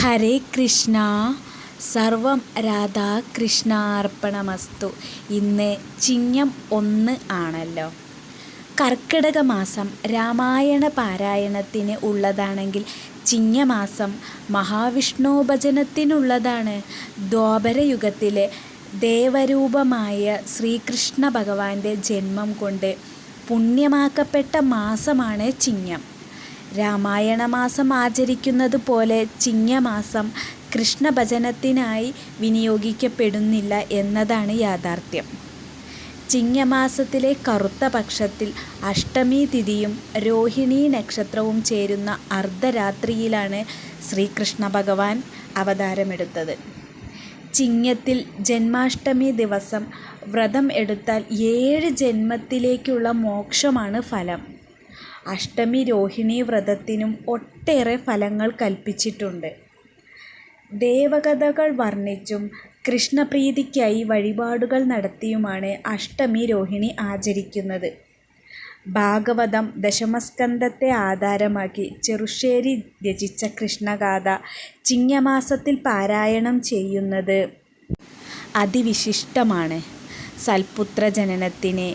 ഹരേ കൃഷ്ണ. സർവം രാധാകൃഷ്ണാർപ്പണമസ്തു ഇന്ന് ചിങ്ങം ഒന്ന് ആണല്ലോ. കർക്കിടക മാസം രാമായണ പാരായണത്തിന് ഉള്ളതാണെങ്കിൽ ചിങ്ങമാസം മഹാവിഷ്ണുഭജനത്തിനുള്ളതാണ്. ദ്വാപരയുഗത്തിലെ ദേവരൂപമായ ശ്രീകൃഷ്ണ ഭഗവാന്റെ ജന്മം കൊണ്ട് പുണ്യമാക്കപ്പെട്ട മാസമാണ് ചിങ്ങം. രാമായണ മാസം ആചരിക്കുന്നത് പോലെ ചിങ്ങമാസം കൃഷ്ണഭജനത്തിനായി വിനിയോഗിക്കപ്പെടുന്നില്ല എന്നതാണ് യാഥാർത്ഥ്യം. ചിങ്ങമാസത്തിലെ കറുത്ത പക്ഷത്തിൽ അഷ്ടമി തിഥിയും രോഹിണി നക്ഷത്രവും ചേരുന്ന അർദ്ധരാത്രിയിലാണ് ശ്രീകൃഷ്ണ ഭഗവാൻ അവതാരമെടുത്തത്. ചിങ്ങത്തിൽ ജന്മാഷ്ടമി ദിവസം വ്രതം എടുത്താൽ ഏഴ് ജന്മത്തിലേക്കുള്ള മോക്ഷമാണ് ഫലം. അഷ്ടമി രോഹിണി വ്രതത്തിനും ഒട്ടേറെ ഫലങ്ങൾ കൽപ്പിച്ചിട്ടുണ്ട്. ദേവകഥകൾ വർണിച്ചും കൃഷ്ണപ്രീതിക്കായി വഴിപാടുകൾ നടത്തിയുമാണ് അഷ്ടമി രോഹിണി ആചരിക്കുന്നത്. ഭാഗവതം ദശമസ്കന്ധത്തെ ആധാരമാക്കി ചെറുശ്ശേരി രചിച്ച കൃഷ്ണഗാഥ ചിങ്ങമാസത്തിൽ പാരായണം ചെയ്യുന്നത് അതിവിശിഷ്ടമാണ്. സൽപുത്ര ജനനത്തിന്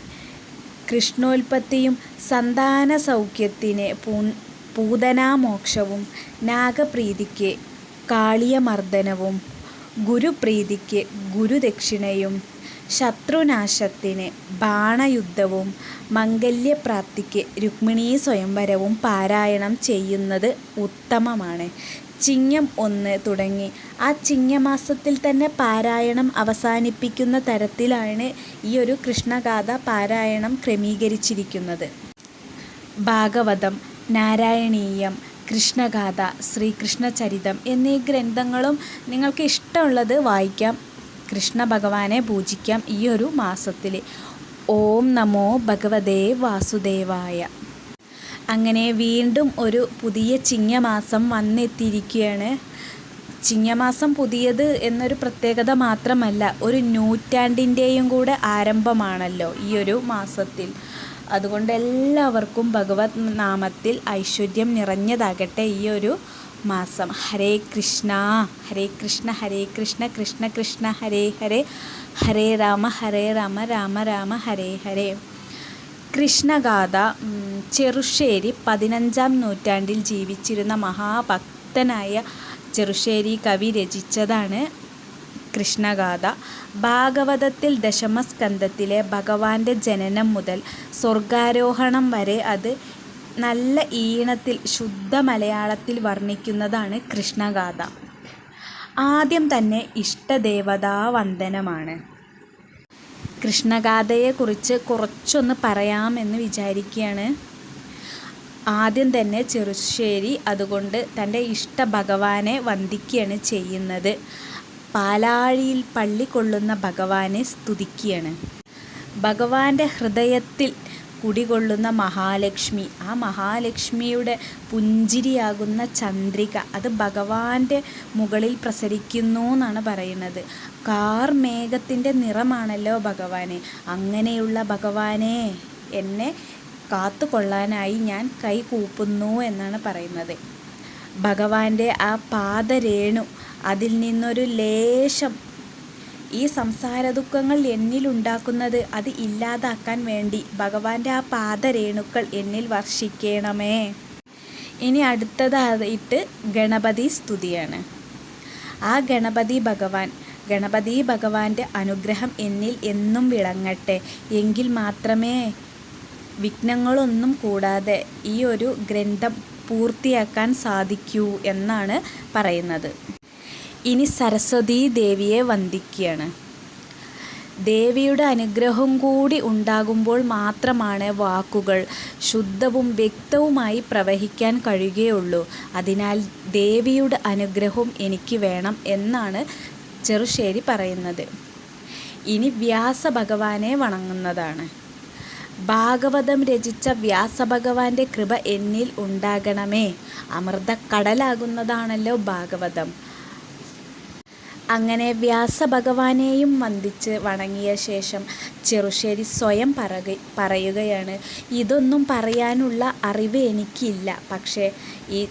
കൃഷ്ണോൽപത്തിയും സന്താന സൗഖ്യത്തിന് പൂ പൂതനാമോക്ഷവും നാഗപ്രീതിക്ക് കാളിയമർദ്ദനവും ഗുരുപ്രീതിക്ക് ഗുരുദക്ഷിണയും ശത്രുനാശത്തിന് ബാണയുദ്ധവും മംഗല്യപ്രാപ്തിക്ക് രുക്മിണീ സ്വയംവരവും പാരായണം ചെയ്യുന്നത് ഉത്തമമാണ്. ചിങ്ങം ഒന്ന് തുടങ്ങി. ആ ചിങ്ങമാസത്തിൽ തന്നെ പാരായണം അവസാനിപ്പിക്കുന്ന തരത്തിലാണ് ഈ ഒരു കൃഷ്ണഗാഥ പാരായണം ക്രമീകരിച്ചിരിക്കുന്നത്. ഭാഗവതം നാരായണീയം കൃഷ്ണഗാഥ ശ്രീകൃഷ്ണചരിതം എന്നീ ഗ്രന്ഥങ്ങളും നിങ്ങൾക്ക് ഇഷ്ടമുള്ളത് വായിക്കാം. കൃഷ്ണ ഭഗവാനെ പൂജിക്കാം ഈ ഒരു മാസത്തിൽ ഓം നമോ ഭഗവതേ വാസുദേവായ. അങ്ങനെ വീണ്ടും ഒരു പുതിയ ചിങ്ങമാസം വന്നെത്തിയിരിക്കുകയാണ്. ചിങ്ങമാസം പുതിയത് എന്നൊരു പ്രത്യേകത മാത്രമല്ല ഒരു നൂറ്റാണ്ടിന്റെയും കൂടെ ആരംഭമാണല്ലോ ഈ ഒരു മാസത്തിൽ. അതുകൊണ്ട് എല്ലാവർക്കും ഭഗവത് നാമത്തിൽ ഐശ്വര്യം നിറഞ്ഞതാകട്ടെ ഈ ഒരു മാസം. ഹരേ കൃഷ്ണ ഹരേ കൃഷ്ണ ഹരേ കൃഷ്ണ കൃഷ്ണ കൃഷ്ണ ഹരേ ഹരേ. ഹരേ രാമ ഹരേ രാമ രാമ രാമ ഹരേ ഹരേ. കൃഷ്ണഗാഥ ചെറുശ്ശേരി പതിനഞ്ചാം നൂറ്റാണ്ടിൽ ജീവിച്ചിരുന്ന മഹാഭക്തനായ ചെറുശ്ശേരി കവി രചിച്ചതാണ് കൃഷ്ണഗാഥ. ഭാഗവതത്തിൽ ദശമസ്കന്ധത്തിലെ ഭഗവാന്റെ ജനനം മുതൽ സ്വർഗാരോഹണം വരെ അത് നല്ല ഈണത്തിൽ ശുദ്ധ മലയാളത്തിൽ വർണിക്കുന്നതാണ് കൃഷ്ണഗാഥ. ആദ്യം തന്നെ ഇഷ്ടദേവതാ വന്ദനമാണ് കൃഷ്ണഗാഥയെക്കുറിച്ച് കുറച്ചൊന്ന് പറയാമെന്ന് വിചാരിക്കുകയാണ്. ആദ്യം തന്നെ ചെറുശ്ശേരി അതുകൊണ്ട് തന്റെ ഇഷ്ട ഭഗവാനെ വന്ദിക്കുകയാണ് ചെയ്യുന്നത്. പാലാഴിയിൽ പള്ളി കൊള്ളുന്ന ഭഗവാനെ സ്തുതിക്കുകയാണ്. ഭഗവാന്റെ ഹൃദയത്തിൽ കുടികൊള്ളുന്ന മഹാലക്ഷ്മി. ആ മഹാലക്ഷ്മിയുടെ പുഞ്ചിരിയാകുന്ന ചന്ദ്രിക അത് ഭഗവാന്റെ മുകളിൽ പ്രസരിക്കുന്നു എന്നാണ് പറയുന്നത്. കാർ മേഘത്തിന്റെ നിറമാണല്ലോ ഭഗവാനെ. അങ്ങനെയുള്ള ഭഗവാനെ എന്നെ കാത്തുകൊള്ളാനായി ഞാൻ കൈ കൂപ്പുന്നു എന്നാണ് പറയുന്നത്. ഭഗവാന്റെ ആ പാദരേണു അതിൽ നിന്നൊരു ലേശം ഈ സംസാര ദുഃഖങ്ങൾ എന്നിലുണ്ടാക്കുന്നത് അത് ഇല്ലാതാക്കാൻ വേണ്ടി ഭഗവാന്റെ ആ പാദരേണുക്കൾ എന്നിൽ വർഷിക്കണമേ. ഇനി അടുത്തതായിട്ട് ഗണപതി സ്തുതിയാണ്. ആ ഗണപതി ഭഗവാൻ ഗണപതി ഭഗവാന്റെ അനുഗ്രഹം എന്നിൽ എന്നും വിളങ്ങട്ടെ. എങ്കിൽ മാത്രമേ വിഘ്നങ്ങളൊന്നും കൂടാതെ ഈ ഒരു ഗ്രന്ഥം പൂർത്തിയാക്കാൻ സാധിക്കൂ എന്നാണ് പറയുന്നത്. ഇനി സരസ്വതീ ദേവിയെ വന്ദിക്കുകയാണ്. ദേവിയുടെ അനുഗ്രഹം കൂടി ഉണ്ടാകുമ്പോൾ മാത്രമാണ് വാക്കുകൾ ശുദ്ധവും വ്യക്തവുമായി പ്രവഹിക്കാൻ കഴിയുകയുള്ളൂ. അതിനാൽ ദേവിയുടെ അനുഗ്രഹം എനിക്ക് വേണം എന്നാണ് ചെറുശ്ശേരി പറയുന്നത്. ഇനി വ്യാസ ഭഗവാനെ വണങ്ങുന്നതാണ്. ഭാഗവതം രചിച്ച വ്യാസഭഗവാന്റെ കൃപ എന്നിൽ ഉണ്ടാകണമേ. അമൃത അമൃതക്കടലാകുന്നതാണല്ലോ ഭാഗവതം. അങ്ങനെ വ്യാസഭഗവാനെയും വന്ദിച്ച് വണങ്ങിയ ശേഷം ചെറുശ്ശേരി സ്വയം പറക പറയുകയാണ്. ഇതൊന്നും പറയാനുള്ള അറിവ് എനിക്കില്ല. പക്ഷേ ഈ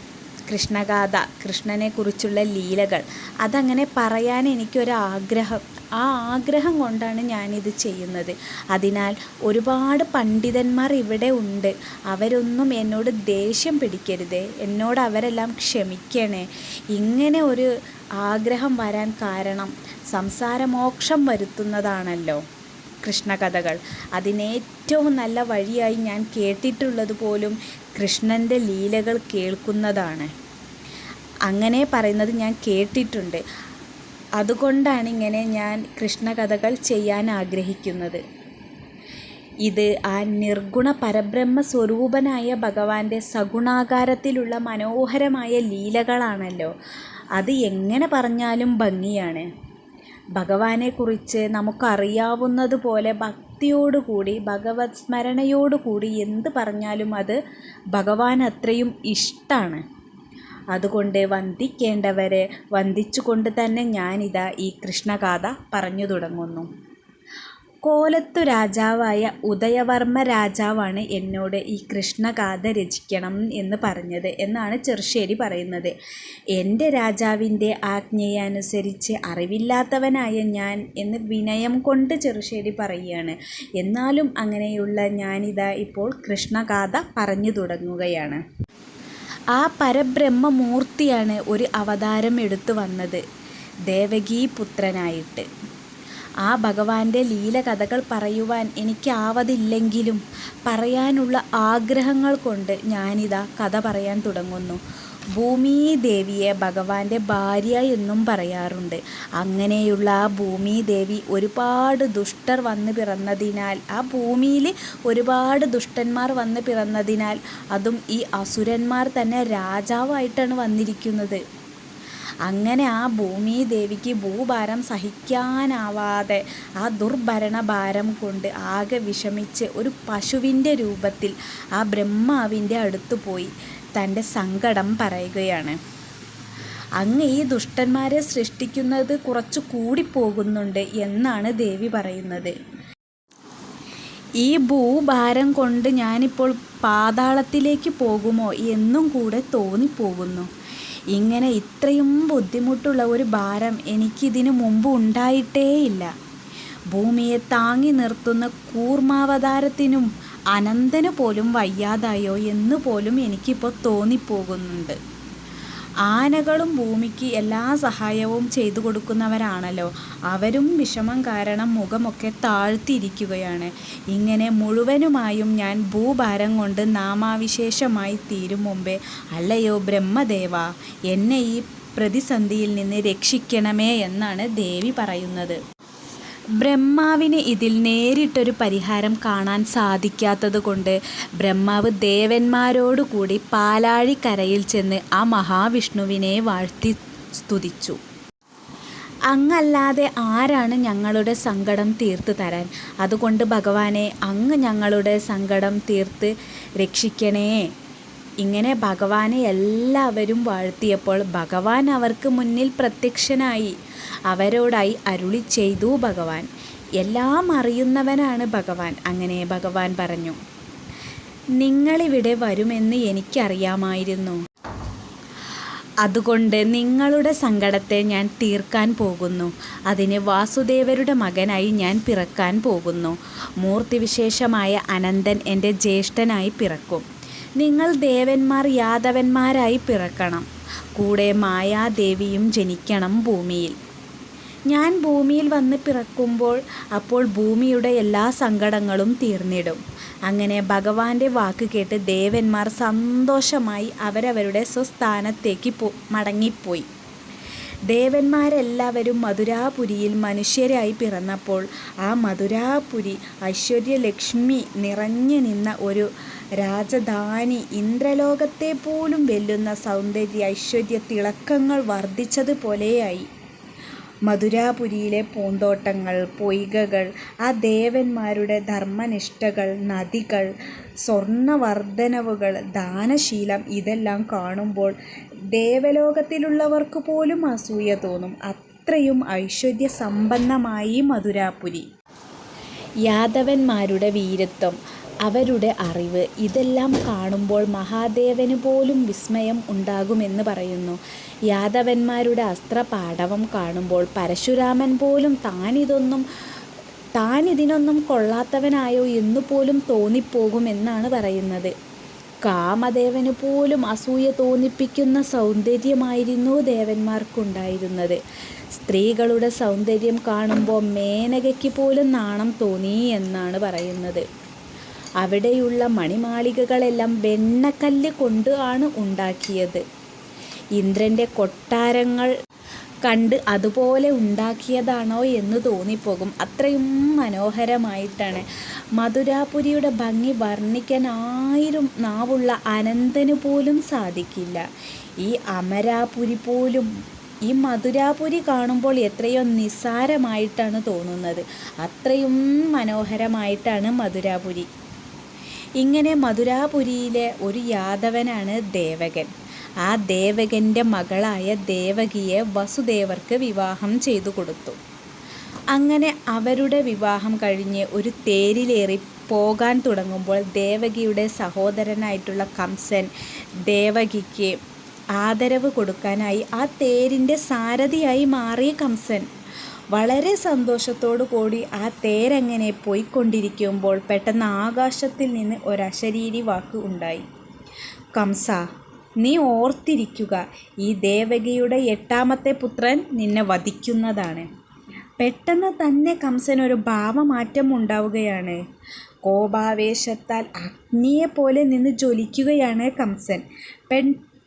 കൃഷ്ണഗാഥ കൃഷ്ണനെക്കുറിച്ചുള്ള ലീലകൾ. അതങ്ങനെ പറയാൻ എനിക്കൊരാഗ്രഹം. ആ ആഗ്രഹം കൊണ്ടാണ് ഞാനിത് ചെയ്യുന്നത്. അതിനാൽ ഒരുപാട് പണ്ഡിതന്മാർ ഇവിടെ ഉണ്ട്. അവരൊന്നും എന്നോട് ദേഷ്യം പിടിക്കരുതേ. എന്നോട് അവരെല്ലാം ക്ഷമിക്കണേ. ഇങ്ങനെ ഒരു ആഗ്രഹം വരാൻ കാരണം സംസാരമോക്ഷം വരുത്തുന്നതാണല്ലോ കൃഷ്ണകഥകൾ. അതിനേറ്റവും നല്ല വഴിയായി ഞാൻ കേട്ടിട്ടുള്ളത് പോലും കൃഷ്ണന്റെ ലീലകൾ കേൾക്കുന്നതാണ്. അങ്ങനെ പറയുന്നത് ഞാൻ കേട്ടിട്ടുണ്ട്. അതുകൊണ്ടാണ് ഇങ്ങനെ ഞാൻ കൃഷ്ണകഥകൾ ചെയ്യാൻ ആഗ്രഹിക്കുന്നത്. ഇത് ആ നിർഗുണ പരബ്രഹ്മ സ്വരൂപനായ ഭഗവാന്റെ സഗുണാകാരത്തിലുള്ള മനോഹരമായ ലീലകളാണല്ലോ. അത് എങ്ങനെ പറഞ്ഞാലും ഭംഗിയാണ്. ഭഗവാനെക്കുറിച്ച് നമുക്കറിയാവുന്നതുപോലെ ഭക്തിയോടുകൂടി ഭഗവത് സ്മരണയോടുകൂടി എന്ത് പറഞ്ഞാലും അത് ഭഗവാൻ അത്രയും ഇഷ്ടമാണ് അതുകൊണ്ട് വന്ദിക്കേണ്ടവരെ വന്ദിച്ചുകൊണ്ട് തന്നെ ഞാനിതാ ഈ കൃഷ്ണഗാഥ പറഞ്ഞു തുടങ്ങുന്നു. കോലത്തു രാജാവായ ഉദയവർമ്മ രാജാവാണ് എന്നോട് ഈ കൃഷ്ണഗാഥ രചിക്കണം എന്ന് പറഞ്ഞത് എന്നാണ് ചെറുശ്ശേരി പറയുന്നത്. എന്റെ രാജാവിന്റെ ആജ്ഞയനുസരിച്ച് അറിവില്ലാത്തവനായ ഞാൻ എന്ന് വിനയം കൊണ്ട് ചെറുശ്ശേരി പറയുകയാണ്. എന്നാലും അങ്ങനെയുള്ള ഞാനിതാ ഇപ്പോൾ കൃഷ്ണഗാഥ പറഞ്ഞു തുടങ്ങുകയാണ്. ആ പരബ്രഹ്മമൂർത്തിയാണ് ഒരു അവതാരം എടുത്തു വന്നത്. ദേവകീപുത്രനായിട്ട്. ആ ഭഗവാന്റെ ലീല കഥകൾ പറയുവാൻ എനിക്കാവതില്ലെങ്കിലും പറയാനുള്ള ആഗ്രഹങ്ങൾ കൊണ്ട് ഞാനിതാ കഥ പറയാൻ തുടങ്ങുന്നു. ഭൂമീദേവിയെ ഭഗവാന്റെ ഭാര്യ എന്നും പറയാറുണ്ട്. അങ്ങനെയുള്ള ആ ഭൂമിദേവി ഒരുപാട് ദുഷ്ടർ വന്ന് പിറന്നതിനാൽ ആ ഭൂമിയിൽ ഒരുപാട് ദുഷ്ടന്മാർ വന്ന് പിറന്നതിനാൽ അതും ഈ അസുരന്മാർ തന്നെ രാജാവായിട്ടാണ് വന്നിരിക്കുന്നത്. അങ്ങനെ ആ ഭൂമിദേവിക്ക് ഭൂഭാരം സഹിക്കാനാവാതെ ആ ദുർഭരണ ഭാരം കൊണ്ട് ആകെ വിഷമിച്ച് ഒരു പശുവിന്റെ രൂപത്തിൽ ആ ബ്രഹ്മാവിന്റെ അടുത്ത് പോയി. തന്റെ സങ്കടം പറയുകയാണ്. അങ്ങ് ഈ ദുഷ്ടന്മാരെ സൃഷ്ടിക്കുന്നത് കുറച്ച് കൂടിപ്പോകുന്നുണ്ട് എന്നാണ് ദേവി പറയുന്നത്. ഈ ഭൂഭാരം കൊണ്ട് ഞാനിപ്പോൾ പാതാളത്തിലേക്ക് പോകുമോ എന്നും കൂടെ തോന്നിപ്പോകുന്നു. ഇങ്ങനെ ഇത്രയും ബുദ്ധിമുട്ടുള്ള ഒരു ഭാരം എനിക്കിതിനു മുമ്പ് ഉണ്ടായിട്ടേയില്ല. ഭൂമിയെ താങ്ങി നിർത്തുന്ന കൂർമാവതാരത്തിനും അനന്തന് പോലും വയ്യാതായോ എന്ന് പോലും എനിക്കിപ്പോൾ തോന്നിപ്പോകുന്നുണ്ട്. ആനകളും ഭൂമിക്ക് എല്ലാ സഹായവും ചെയ്തു കൊടുക്കുന്നവരാണല്ലോ. അവരും വിഷമം കാരണം മുഖമൊക്കെ താഴ്ത്തിയിരിക്കുകയാണ്. ഇങ്ങനെ മുഴുവനുമായും ഞാൻ ഭൂഭാരം കൊണ്ട് നാമാവിശേഷമായി തീരും മുമ്പേ അല്ലയോ ബ്രഹ്മദേവ എന്നെ ഈ പ്രതിസന്ധിയിൽ നിന്ന് രക്ഷിക്കണമേ എന്നാണ് ദേവി പറയുന്നത്. ബ്രഹ്മാവിന് ഇതിൽ നേരിട്ടൊരു പരിഹാരം കാണാൻ സാധിക്കാത്തത് കൊണ്ട് ബ്രഹ്മാവ് ദേവന്മാരോടുകൂടി പാലാഴിക്കരയിൽ ചെന്ന് ആ മഹാവിഷ്ണുവിനെ വാഴ്ത്തി സ്തുതിച്ചു. അങ്ങല്ലാതെ ആരാണ് ഞങ്ങളുടെ സങ്കടം തീർത്ത് തരാൻ? അതുകൊണ്ട് ഭഗവാനെ അങ്ങ് ഞങ്ങളുടെ സങ്കടം തീർത്ത് രക്ഷിക്കണേ. ഇങ്ങനെ ഭഗവാനെ എല്ലാവരും വാഴ്ത്തിയപ്പോൾ ഭഗവാൻ അവർക്ക് മുന്നിൽ പ്രത്യക്ഷനായി. അവരോടായി അരുളി ചെയ്തു ഭഗവാൻ. എല്ലാം അറിയുന്നവനാണ് ഭഗവാൻ. അങ്ങനെ ഭഗവാൻ പറഞ്ഞു നിങ്ങളിവിടെ വരുമെന്ന് എനിക്കറിയാമായിരുന്നു. അതുകൊണ്ട് നിങ്ങളുടെ സങ്കടത്തെ ഞാൻ തീർക്കാൻ പോകുന്നു. അതിന് വാസുദേവരുടെ മകനായി ഞാൻ പിറക്കാൻ പോകുന്നു. മൂർത്തിവിശേഷമായ അനന്തൻ എന്റെ ജ്യേഷ്ഠനായി പിറക്കും. നിങ്ങൾ ദേവന്മാർ യാദവന്മാരായി പിറക്കണം. കൂടെ മായാദേവിയും ജനിക്കണം ഭൂമിയിൽ. ഞാൻ ഭൂമിയിൽ വന്ന് പിറക്കുമ്പോൾ അപ്പോൾ ഭൂമിയുടെ എല്ലാ സങ്കടങ്ങളും തീർന്നിടും. അങ്ങനെ ഭഗവാന്റെ വാക്ക് കേട്ട് ദേവന്മാർ സന്തോഷമായി അവരവരുടെ സ്വസ്ഥാനത്തേക്ക് മടങ്ങിപ്പോയി. ദേവന്മാരെല്ലാവരും മധുരാപുരിയിൽ മനുഷ്യരായി പിറന്നപ്പോൾ ആ മധുരാപുരി ഐശ്വര്യലക്ഷ്മി നിറഞ്ഞു നിന്ന ഒരു രാജധാനി ഇന്ദ്രലോകത്തെ പോലും വെല്ലുന്ന സൗന്ദര്യ ഐശ്വര്യ തിളക്കങ്ങൾ വർദ്ധിച്ചതുപോലെയായി മധുരാപുരിയിലെ പൂന്തോട്ടങ്ങൾ പൊയ്കകൾ ആ ദേവന്മാരുടെ ധർമ്മനിഷ്ഠകൾ നദികൾ സ്വർണവർദ്ധനവുകൾ ദാനശീലം ഇതെല്ലാം കാണുമ്പോൾ ദേവലോകത്തിലുള്ളവർക്ക് പോലും അസൂയ തോന്നും അത്രയും ഐശ്വര്യ സമ്പന്നമായി മധുരാപുരി യാദവന്മാരുടെ വീരത്വം അവരുടെ അറിവ് ഇതെല്ലാം കാണുമ്പോൾ മഹാദേവന് പോലും വിസ്മയം ഉണ്ടാകുമെന്ന് പറയുന്നു. യാദവന്മാരുടെ അസ്ത്രപാടവം കാണുമ്പോൾ പരശുരാമൻ പോലും താനിതൊന്നും താനിതിനൊന്നും കൊള്ളാത്തവനായോ എന്നുപോലും തോന്നിപ്പോകുമെന്നാണ് പറയുന്നത്. കാമദേവന് പോലും അസൂയ തോന്നിപ്പിക്കുന്ന സൗന്ദര്യമായിരുന്നു ദേവന്മാർക്കുണ്ടായിരുന്നത്. സ്ത്രീകളുടെ സൗന്ദര്യം കാണുമ്പോൾ മേനകയ്ക്ക് പോലും നാണം തോന്നി എന്നാണ് പറയുന്നത്. അവിടെയുള്ള മണിമാളികകളെല്ലാം വെണ്ണക്കല്ല് കൊണ്ട് ആണ് ഉണ്ടാക്കിയത്. ഇന്ദ്രന്റെ കൊട്ടാരങ്ങൾ കണ്ട് അതുപോലെ ഉണ്ടാക്കിയതാണോ എന്ന് തോന്നിപ്പോകും. അത്രയും മനോഹരമായിട്ടാണ്. മധുരാപുരിയുടെ ഭംഗി വർണിക്കാൻ ആയിരം നാവുള്ള അനന്തന് പോലും സാധിക്കില്ല. ഈ അമരാപുരി പോലും ഈ മധുരാപുരി കാണുമ്പോൾ എത്രയോ നിസ്സാരമായിട്ടാണ് തോന്നുന്നത്. അത്രയും മനോഹരമായിട്ടാണ് മധുരാപുരി ഇങ്ങനെ മധുരാപുരിയിലെ ഒരു യാദവനാണ് ദേവകൻ. ആ ദേവകന്റെ മകളായ ദേവകിയെ വസുദേവർക്ക് വിവാഹം ചെയ്തു കൊടുത്തു അങ്ങനെ അവരുടെ വിവാഹം കഴിഞ്ഞ് ഒരു തേരിലേറി പോകാൻ തുടങ്ങുമ്പോൾ ദേവകിയുടെ സഹോദരനായിട്ടുള്ള കംസൻ ദേവകിക്ക് ആദരവ് കൊടുക്കാനായി ആ തേരിന്റെ സാരഥിയായി മാറിയ കംസൻ. വളരെ സന്തോഷത്തോടു കൂടി ആ തേരങ്ങനെ പോയിക്കൊണ്ടിരിക്കുമ്പോൾ പെട്ടെന്ന് ആകാശത്തിൽ നിന്ന് ഒരശരീരി വാക്ക് ഉണ്ടായി. "കംസാ, നീ ഓർത്തിരിക്കുക. ഈ ദേവകിയുടെ എട്ടാമത്തെ പുത്രൻ നിന്നെ വധിക്കുന്നതാണ്. " പെട്ടെന്ന് തന്നെ കംസനൊരു ഭാവമാറ്റം ഉണ്ടാവുകയാണ് കോപാവേശത്താൽ അഗ്നിയെപ്പോലെ നിന്ന് ജ്വലിക്കുകയാണ് കംസൻ.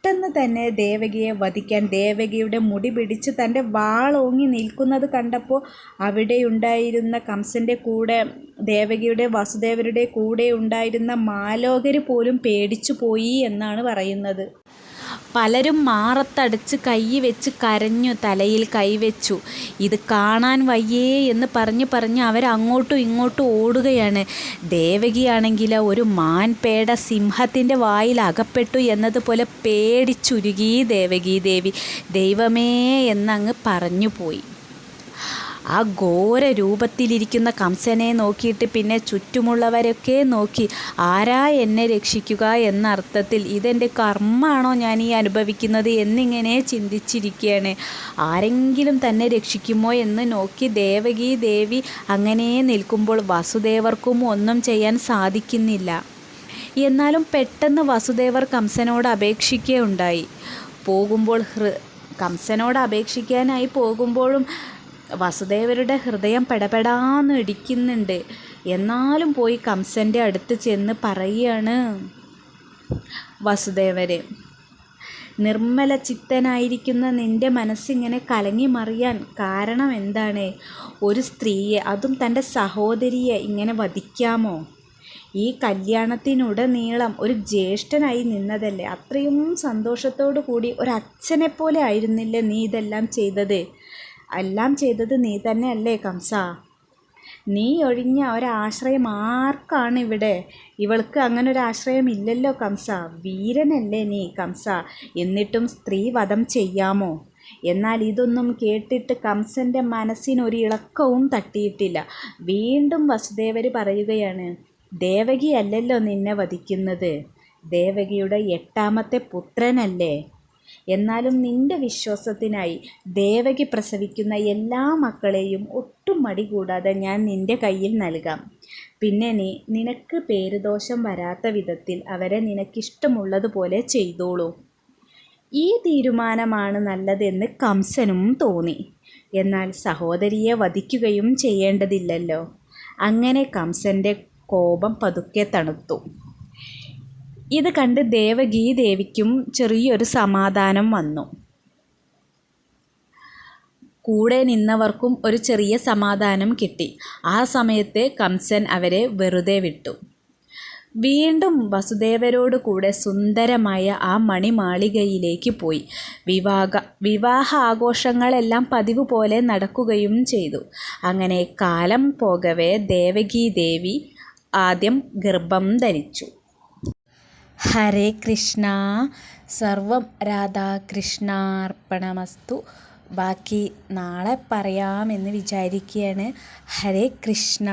പെട്ടെന്ന് തന്നെ ദേവകിയെ വധിക്കാൻ ദേവകിയുടെ മുടി പിടിച്ച് തന്റെ വാളോങ്ങി നിൽക്കുന്നത് കണ്ടപ്പോൾ അവിടെയുണ്ടായിരുന്ന കംസന്റെ കൂടെ ദേവകിയുടെ വസുദേവരുടെ കൂടെ ഉണ്ടായിരുന്ന മാലോകര് പോലും പേടിച്ചു പോയി എന്നാണ് പറയുന്നത്. പലരും മാറത്തടിച്ച് കൈവെച്ച് കരഞ്ഞു തലയിൽ കൈവെച്ചു. "ഇത് കാണാൻ വയ്യേ" എന്ന് പറഞ്ഞ് പറഞ്ഞ് അവരങ്ങോട്ടും ഇങ്ങോട്ടും ഓടുകയാണ്. ദേവകിയാണെങ്കിൽ ഒരു മാൻപേട സിംഹത്തിന്റെ വായിൽ അകപ്പെട്ടു എന്നതുപോലെ പേടിച്ചുരുകി ദേവകീദേവി. "ദൈവമേ" എന്നങ്ങ് പറഞ്ഞുപോയി. ആ ഘോര രൂപത്തിലിരിക്കുന്ന കംസനെ നോക്കിയിട്ട് പിന്നെ ചുറ്റുമുള്ളവരൊക്കെ നോക്കി "ആരാ എന്നെ രക്ഷിക്കുക" എന്നർത്ഥത്തിൽ ഇതെന്റെ കർമ്മമാണോ ഞാൻ ഈ അനുഭവിക്കുന്നത്" എന്നിങ്ങനെ ചിന്തിച്ചിരിക്കുകയാണ്. ആരെങ്കിലും തന്നെ രക്ഷിക്കുമോ എന്ന് നോക്കി ദേവകി ദേവി അങ്ങനെ നിൽക്കുമ്പോൾ വസുദേവർക്കും ഒന്നും ചെയ്യാൻ സാധിക്കുന്നില്ല. എന്നാലും പെട്ടെന്ന് വസുദേവർ കംസനോട് അപേക്ഷിക്കുകയുണ്ടായി. പോകുമ്പോൾ ഹൃ കംസനോട് അപേക്ഷിക്കാനായി പോകുമ്പോഴും വസുദേവരുടെ ഹൃദയം പെടപെടാന്ന് ഇടിക്കുന്നുണ്ട്. എന്നാലും പോയി കംസന്റെ അടുത്ത് ചെന്ന് പറയാണ് വസുദേവരെ നിർമ്മല ചിത്തനായിരിക്കുന്ന നിന്റെ മനസ്സിങ്ങനെ കലങ്ങി മറിയാൻ കാരണം എന്താണ് ഒരു സ്ത്രീയെ, അതും തന്റെ സഹോദരിയെ ഇങ്ങനെ വധിക്കാമോ? ഈ കല്യാണത്തിനുടനീളം ഒരു ജ്യേഷ്ഠനായി നിന്നതല്ലേ? അത്രയും സന്തോഷത്തോടു കൂടി ഒരച്ഛനെപ്പോലെ ആയിരുന്നില്ലേ നീ ഇതെല്ലാം ചെയ്തത്? എല്ലാം ചെയ്തത് നീ തന്നെയല്ലേ കംസ നീ ഒഴിഞ്ഞ ഒരാശ്രയം ആർക്കാണ് ഇവിടെ ഇവൾക്ക് അങ്ങനെ ഒരു ആശ്രയം ഇല്ലല്ലോ കംസ വീരനല്ലേ നീ കംസ എന്നിട്ടും സ്ത്രീ വധം ചെയ്യാമോ? " എന്നാൽ ഇതൊന്നും കേട്ടിട്ട് കംസന്റെ മനസ്സിനൊരിളക്കവും തട്ടിയിട്ടില്ല. വീണ്ടും വസുദേവർ പറയുകയാണ് "ദേവകിയല്ലല്ലോ നിന്നെ വധിക്കുന്നത്. ദേവകിയുടെ എട്ടാമത്തെ പുത്രനല്ലേ? എന്നാലും നിന്റെ വിശ്വാസത്തിനായി ദേവകി പ്രസവിക്കുന്ന എല്ലാ മക്കളെയും ഒട്ടും മടി കൂടാതെ ഞാൻ നിന്റെ കയ്യിൽ നൽകാം. പിന്നെ നീ നിനക്ക് പേരുദോഷം വരാത്ത വിധത്തിൽ അവരെ നിനക്കിഷ്ടമുള്ളതുപോലെ ചെയ്തോളൂ. " ഈ തീരുമാനമാണ് നല്ലതെന്ന് കംസനും തോന്നി. എന്നാൽ സഹോദരിയെ വധിക്കുകയും ചെയ്യേണ്ടതില്ലല്ലോ. അങ്ങനെ കംസന്റെ കോപം പതുക്കെ തണുത്തു. ഇത് കണ്ട് ദേവകീദേവിക്കും ചെറിയൊരു സമാധാനം വന്നു. കൂടെ നിന്നവർക്കും ഒരു ചെറിയ സമാധാനം കിട്ടി. ആ സമയത്ത് കംസൻ അവരെ വെറുതെ വിട്ടു. വീണ്ടും വസുദേവരോട് കൂടെ സുന്ദരമായ ആ മണിമാളികയിലേക്ക് പോയി. വിവാഹ വിവാഹ ആഘോഷങ്ങളെല്ലാം പതിവ് പോലെ നടക്കുകയും ചെയ്തു. അങ്ങനെ കാലം പോകവേ ദേവകി ദേവി ആദ്യം ഗർഭം ധരിച്ചു. ഹരേ കൃഷ്ണ സർവം രാധാകൃഷ്ണാർപ്പണമസ്തു. ബാക്കി നാളെ പറയാമെന്ന് വിചാരിക്കുകയാണ്. ഹരേ കൃഷ്ണ